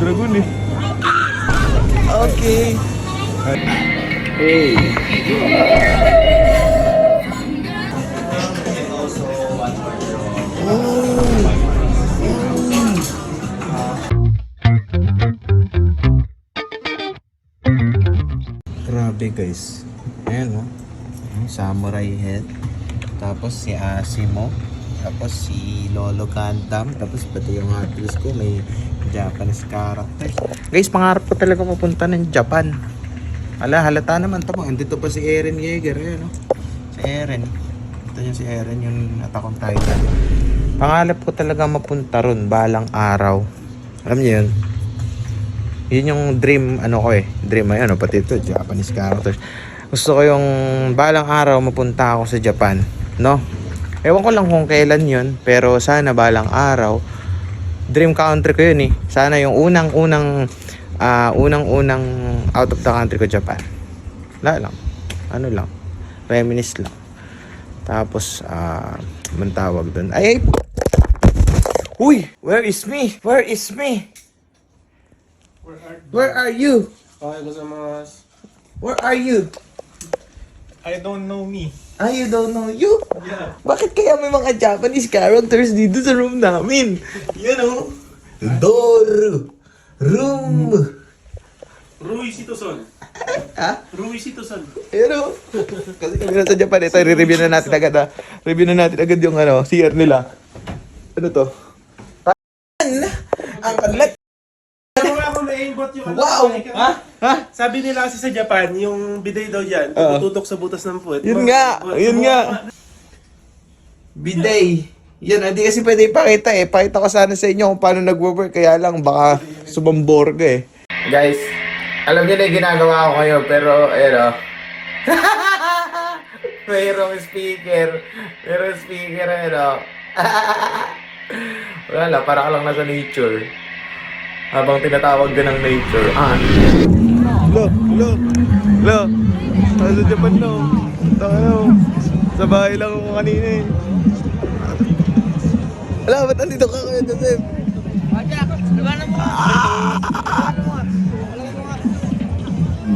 dragon eh. Okay. Hey. Grabe guys. Ayan oh. Yung Samurai head. Tapos si Asimo. Tapos si Lolo Gundam. Tapos pati yung Hot Wheels ko may Japanese characters. Guys, pangarap ko talaga mapunta ng Japan. Ala, halata naman to. Andito pa si Eren Yeager. Ayan oh. Si Eren. Ito yung si Eren yung Attack on Titan. Pangarap ko talaga mapunta ron balang araw. Alam niyo yun? Yun yung dream, ano ko eh. Dream ay ano, pati ito, Japanese characters. Gusto ko yung balang araw mapunta ako sa Japan, no? Ewan ko lang kung kailan yun, pero sana balang araw, dream country ko yun eh. Sana yung unang-unang, ah, unang-unang out of the country ko, Japan. Wala lang. Ano lang. Reminisce lang. Tapos, ah, man tawag doon. Ay, ay! Uy! Where is me? Where is me? Where are you? Okay, gozaimasu. Where are you? I don't know me. Ah, you don't know you? Yeah. Bakit kaya may mga Japanese characters dito sa room namin? Yan o. Door. Room. Rui Sitoson. Ha? Rui Sitoson. Yan o. Kasi kami nasa Japan, ito, re-review na natin agad ha. Review na natin agad yung ano, CR nila. Ano to? Tan! Ang kalat! Ano na-aimbot yung ano, Wow! Ha? Ha? Sabi nila kasi sa Japan, yung bidet daw dyan, Oo. tututok sa butas ng puwet. Yun nga, yun nga. Biday. Yan, hindi kasi pwede ipakita eh. Pakita ko sana sa inyo kung paano nagwo-work. Kaya lang, baka sumambor ka eh. Guys, alam niyo na yung ginagawa ko kayo, pero, ayun o. Mayroong speaker. Mayroong speaker, ayun o. Wala lang, para ka lang nasa nature. Habang tinatawag ka ng nature. Ah. Lo, lo, lo. Nasa Japan no. Ano, sa bahay lang ako kanina eh. Wala, ba't nandito ka kayo, Joseph?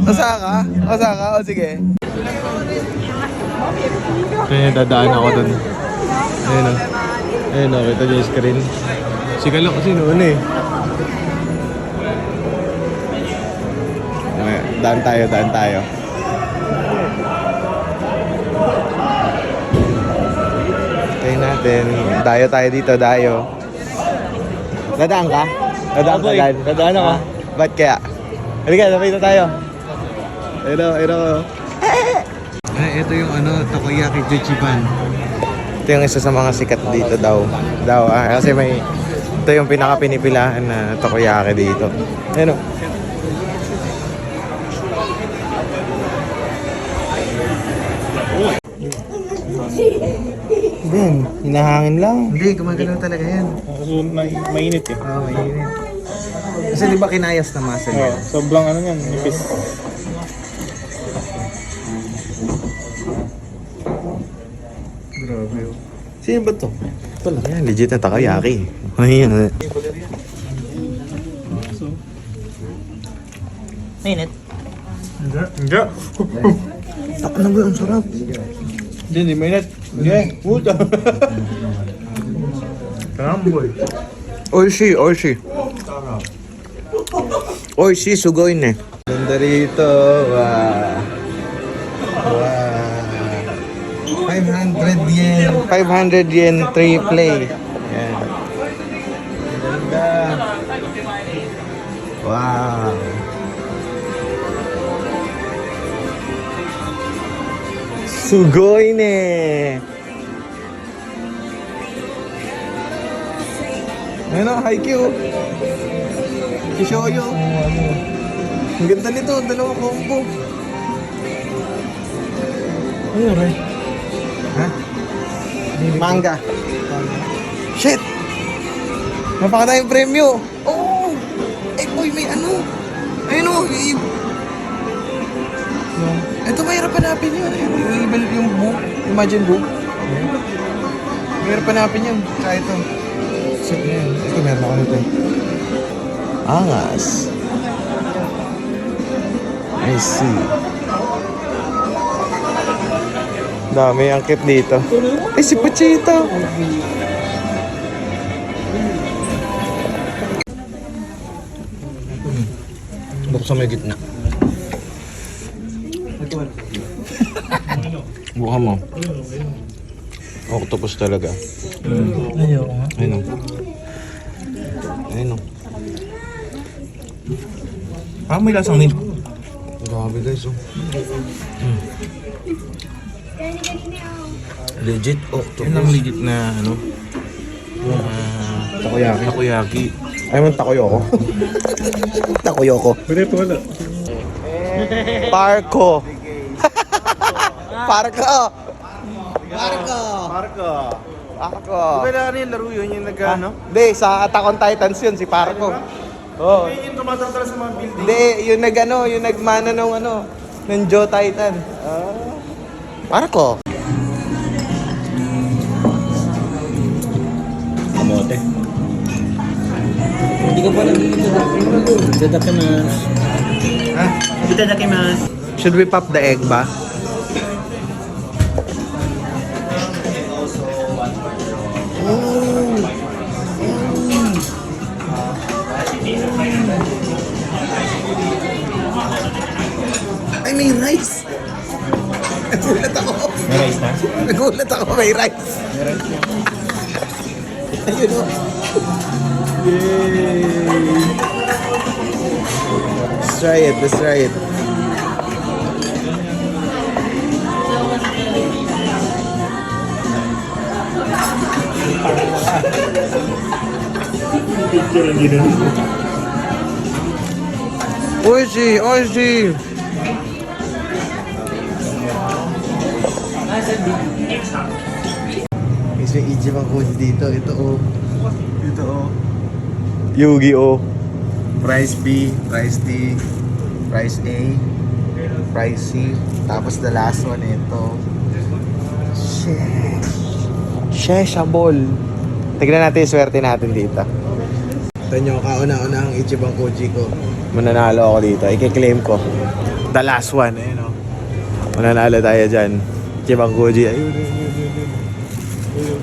Asa ka? Asa ka? O sige. Kaya dadaan ako dun. Ayun o. Ayun o, kita niyo yung screen. Sigal ako kasi noon eh. Daan tayo, daan tayo. Tayo natin. Dayo tayo dito, dayo. Dadaan ka? Dadaan ka, Dan? Dadaan ako. Ba't kaya? Halika, napita tayo. Ayun ayun o. Ay, ito yung ano, Takoyaki Juchiban. Ito yung isa sa mga sikat dito daw. Daw, ah, kasi may ito yung pinaka pinipilahan na takoyaki dito. Ayun o. Din, hinahangin lang. Hindi, gumagalaw talaga yan. So, ma- mainit eh. Oo, oh, mainit. Kasi di ba kinayas na muscle Oh, yan? sobrang ano yan, nipis. Grabe yun. Sino ba to? Ito lang yan, legit na takoyaki. Ayan. Mainit. Hindi. Hindi. Taka na ba yung sarap? Hindi, hindi mainit. Hindi. Puta. Karamboy. Oishi, oishi. Oishi, sugoi ne. Ganda rito. Wow. Wow. 500 yen. 500 yen, 3 play. Yan. Ganda. Wow. Sugoi ne. Ano, Haikyuu. Kishoyo. Ang ganda nito, dalawa combo. Ano rin? Ha? Manga. Shit! Napakadami yung premyo. Oh! Eh, boy, may ano? Ayun o, Ito mahirap hanapin yun. Yung, yung, yung book. Imagine book. Mahirap hanapin yun. Kaya ito. Shit na yan. Ito meron ako nito. Angas. I see. Dami angkit dito. Eh, si Pachita. Buksan mo yung gitna. Buka mo. Octopus talaga. Ayoko nga. Ayun o. Ayun o. Ah, may lasang nil. Grabe guys oh. Mm. Legit octopus. Yan ang legit na ano. Uh, Takoyaki. takoyaki. Ay man takoyoko. takoyoko. Pero ito wala. Parko. Parko. Parko. Parko. Parko. Di ba na yung laro yun yung nag ano? Hindi, sa Attack on Titans yun, si Parko. Oo. Yung yung tumatangtala sa mga building. Hindi, yung nag ano, yung nagmana nung ano, ng Joe Titan. Ah. Parko. Kamote. Hindi ko pa nag-iitada. Itadakimasu. Ha? Itadakimasu. Should we pop the egg ba? May rice! Nagulat ako. May rice na? Nagulat ako, may rice. Ayun o. Yay! Let's try it, let's try it. Picture ang gano'n. Oishi, oishi. Guys, may Ichiban code dito. Ito oh. Ito oh. Yu-Gi-Oh! Price B, Price D, Price A, Price C. Tapos the last one ito. Sheesh. Sheshabol. Tignan natin yung swerte natin dito. Ito nyo, kauna-una ang Ichiban Koji ko. Mananalo ako dito. I-claim ko. The last one, eh, no? Mananalo tayo dyan. Ichiban Koji. Ayun, ayun, ayun, ayun, ayun. Ayun.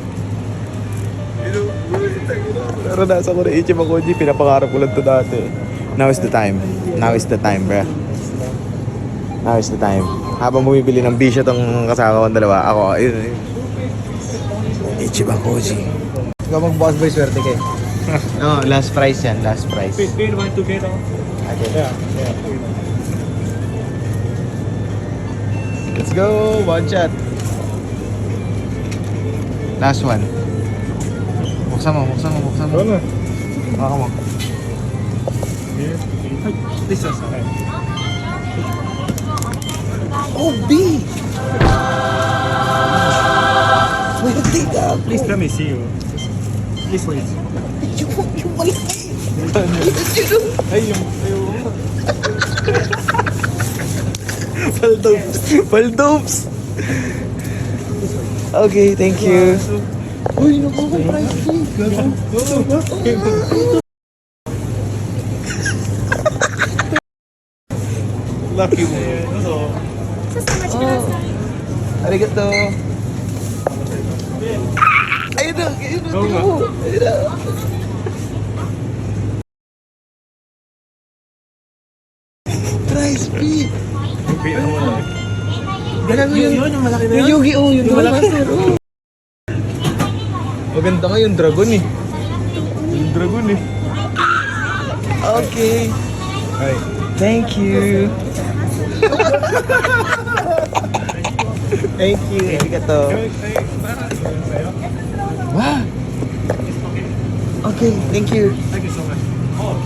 Naranasan ko na Ichiban Koji. Pinapangarap ko lang to dati. Now is the time. Now is the time, bruh. Now is the time. Habang bumibili ng bisyo tong kasama kong dalawa, ako, ayun, ayun. Ichiban Koji. Ikaw mag-boss boy, swerte kay. no, last price yan, last price. Paid one together. Okay. Yeah, yeah. Let's go. One shot. Last one. Buksan mo, buksan mo, buksan mo. Ano? Baka mo. Ay, this is okay. Oh, B! Wait, take that. Please let me see you. Please wait. You, you wait. Ay, yung, ay, yung. Paldobes! Paldobes! Okay, thank you. Uy, naku, may price tag. Lucky mo. Ano? Arigato. Ayun na, ayun na. Ayun na. Maganda nga yung dragon eh. Yung dragon eh. Okay. Ay. Thank you. Thank you. Arigato. Wow. Okay, thank you. Thank you so much. Oh,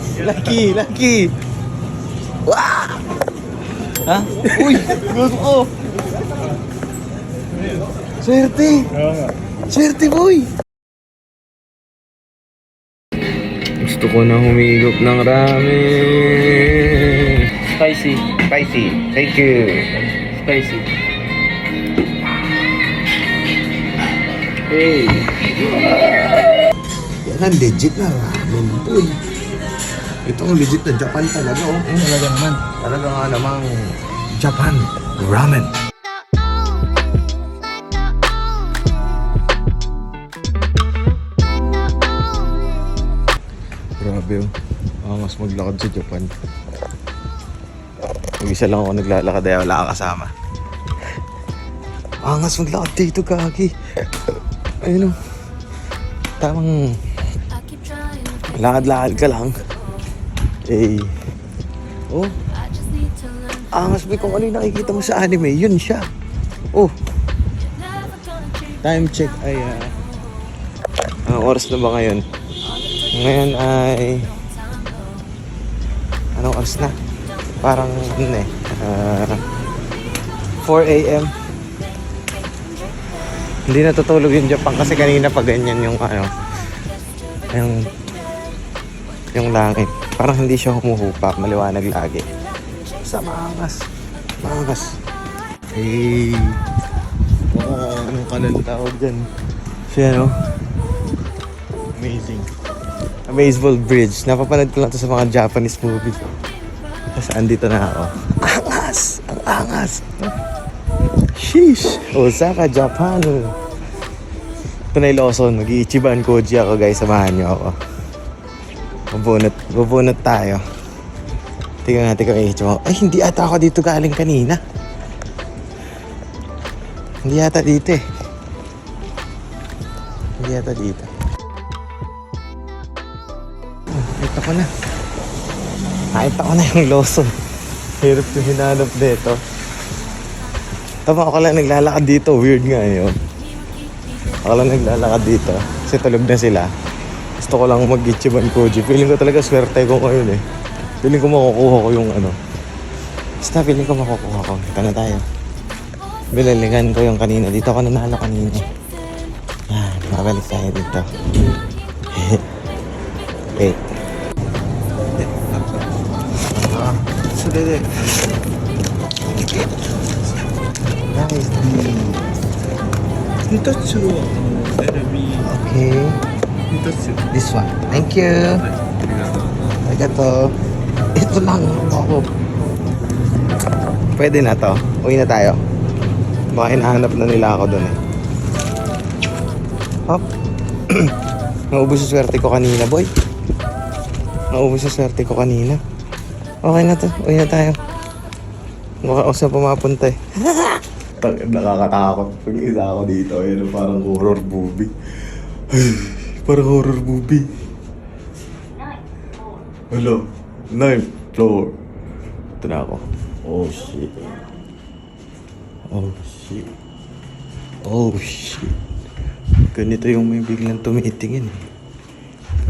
so lucky. Lucky. Wow! Ha? Uy! Gusto ko! Swerte! Oo nga. Swerte, boy! Gusto ko na humigop ng ramen. Spicy. Spicy. Thank you. Spicy. Hey. Talagang legit na ramen boy. Ito ang legit na Japan talaga oh. Talaga naman. Talaga nga namang Japan ramen. Grabe oh. Angas maglakad sa Japan. Mag-isa lang ako naglalakad ay wala kang kasama. Angas maglakad dito, kagi. Ayun oh. Tamang lakad-lakad ka lang. Eh. Oh. Angas ba kung ano yung nakikita mo sa anime, yun siya. Oh. Time check ay ah. Anong oras na ba ngayon? Ngayon ay Anong oras na? Parang ano eh ah, 4 a.m. Hindi natutulog yung Japan kasi kanina pa ganyan yung ano yung yung langit. Parang hindi siya humuhupa, maliwanag lagi. Sa maangas. Maangas. Hey. Oo, anong kanal tawag dyan? Siya, no? Amazing. Amazable Bridge. Napapanood ko lang to sa mga Japanese movies. Tapos andito na ako. Angas! Ang angas! Sheesh! Osaka, Japan. Ito na Lawson. Mag-iichiban koji ako guys. Samahan niyo ako. Bubunot, bubunot tayo. Tingnan natin kung i-ichiban. Ay, hindi ata ako dito galing kanina. Hindi yata dito eh. Hindi yata dito. Ko na. Nakita ko na yung Lawson. Hirap yung hinanap dito. Tama ako lang naglalakad dito. Weird nga yun. Ako lang naglalakad dito. Kasi tulog na sila. Gusto ko lang mag-ichiban koji. Feeling ko talaga swerte ko ngayon eh. Feeling ko makukuha ko yung ano. Basta feeling ko makukuha ko. Kita na tayo. Bilalingan ko yung kanina. Dito ako nanalo kanina. Yan, mabalik tayo dito. Wait. direct. Nice. Hitachi wa enemy. Okay. Hitachi. This one. Thank you. Arigato. Ito lang ako. Pwede na to. Uwi na tayo. Baka hinahanap na nila ako doon eh. Hop. Naubos yung swerte ko kanina, boy. Naubos yung swerte ko kanina. Okay na to. Uwi na tayo. Baka ako sa pumapunta eh. Nakakatakot. Pag isa ako dito, ayun, parang horror movie. parang horror movie. Hello. Ninth floor. Ito na ako. Oh, shit. Oh, shit. Oh, shit. Ganito yung may biglang tumitingin. eh.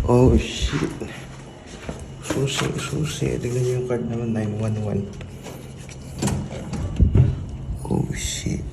Oh, shit. Susi, susi. Tignan niyo yung card naman, 911. Oh, shit.